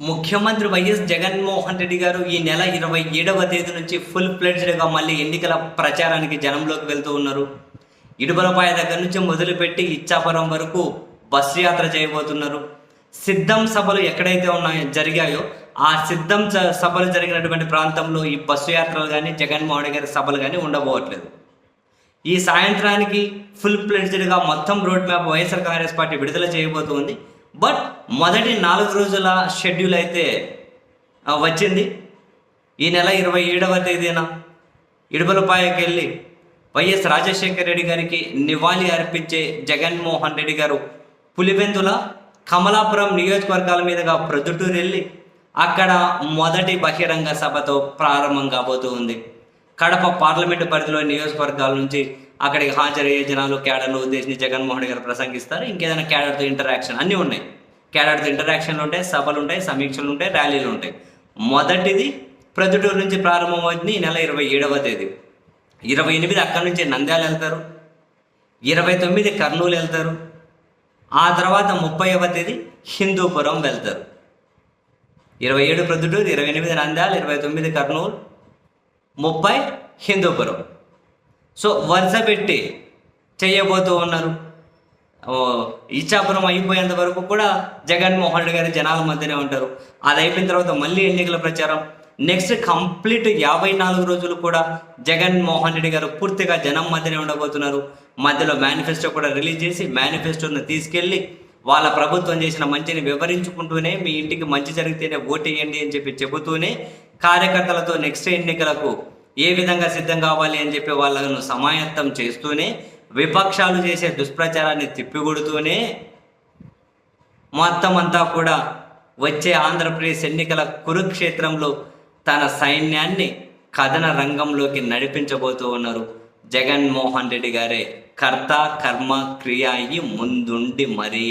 ముఖ్యమంత్రి వైఎస్ జగన్మోహన్ రెడ్డి గారు ఈ నెల ఇరవై ఏడవ తేదీ నుంచి ఫుల్ ఫ్లెడ్జ్డ్గా మళ్ళీ ఎన్నికల ప్రచారానికి జనంలోకి వెళ్తూ ఉన్నారు. ఇడుబలపాయ దగ్గర నుంచి మొదలుపెట్టి ఇచ్చాపురం వరకు బస్సు యాత్ర చేయబోతున్నారు. సిద్ధం సభలు ఎక్కడైతే ఉన్నాయో జరిగాయో ఆ సిద్ధం స- సభలు జరిగినటువంటి ప్రాంతంలో ఈ బస్సు యాత్రలు కానీ జగన్మోహన్ రెడ్డి గారి సభలు కానీ ఉండబోవట్లేదు. ఈ సాయంత్రానికి ఫుల్ ఫ్లెడ్జ్డ్గా మొత్తం road map YSR Congress party విడుదల చేయబోతోంది. బట్ మొదటి నాలుగు రోజుల షెడ్యూల్ అయితే వచ్చింది. ఈ నెల ఇరవై ఏడవ తేదీన ఇడుపులపాయకి వెళ్ళి వైఎస్ రాజశేఖర రెడ్డి గారికి నివాళి అర్పించే జగన్మోహన్ రెడ్డి గారు పులివెందుల కమలాపురం నియోజకవర్గాల మీదుగా ప్రొద్దుటూరు వెళ్ళి అక్కడ మొదటి బహిరంగ సభతో ప్రారంభం కాబోతూ ఉంది. కడప పార్లమెంటు పరిధిలో నియోజకవర్గాల నుంచి అక్కడికి హాజరయ్యే జనాలు క్యాడర్లు ఉద్దేశించి జగన్మోహన్ గారు ప్రసంగిస్తారు. ఇంకేదైనా క్యాడర్తో ఇంటరాక్షన్ అన్నీ ఉన్నాయి. క్యాడర్తో ఇంటరాక్షన్లు ఉంటాయి సభలు ఉంటాయి సమీక్షలు ఉంటాయి ర్యాలీలు ఉంటాయి. మొదటిది ప్రతిటూరు నుంచి ప్రారంభమవుతుంది ఈ నెల ఇరవై ఏడవ తేదీ. ఇరవై ఎనిమిది అక్కడి నుంచి నంద్యాల వెళ్తారు. ఇరవై తొమ్మిది కర్నూలు వెళ్తారు. ఆ తర్వాత ముప్పైవ తేదీ హిందూపురం వెళ్తారు. ఇరవై ఏడు ప్రొద్దుటూరు ఇరవై ఎనిమిది నంద్యాల ఇరవై తొమ్మిది కర్నూలు ముప్పై హిందూపురం. సో వరుస పెట్టి చేయబోతూ ఉన్నారు. ఓ, ఇచ్చాపురం అయిపోయేంత వరకు కూడా జగన్మోహన్ రెడ్డి గారు జనాల మధ్యనే ఉంటారు. అది అయిపోయిన తర్వాత మళ్ళీ ఎన్నికల ప్రచారం. నెక్స్ట్ కంప్లీట్ యాభై నాలుగు రోజులు కూడా జగన్మోహన్ రెడ్డి గారు పూర్తిగా జనం మధ్యనే ఉండబోతున్నారు. మధ్యలో మేనిఫెస్టో కూడా రిలీజ్ చేసి మేనిఫెస్టోను తీసుకెళ్ళి వాళ్ళ ప్రభుత్వం చేసిన మంచిని వివరించుకుంటూనే మీ ఇంటికి మంచి జరిగితేనే ఓటేయండి అని చెప్పి చెబుతూనే కార్యకర్తలతో నెక్స్ట్ ఎన్నికలకు ఏ విధంగా సిద్ధం కావాలి అని చెప్పి వాళ్ళను సమాయత్తం చేస్తూనే విపక్షాలు చేసే దుష్ప్రచారాన్ని తిప్పికొడుతూనే మొత్తం అంతా కూడా వచ్చే ఆంధ్రప్రదేశ్ ఎన్నికల కురుక్షేత్రంలో తన సైన్యాన్ని కథన రంగంలోకి నడిపించబోతూ ఉన్నారు. జగన్మోహన్ రెడ్డి గారే కర్త కర్మ క్రియ అయ్యి ముందుండి మరీ.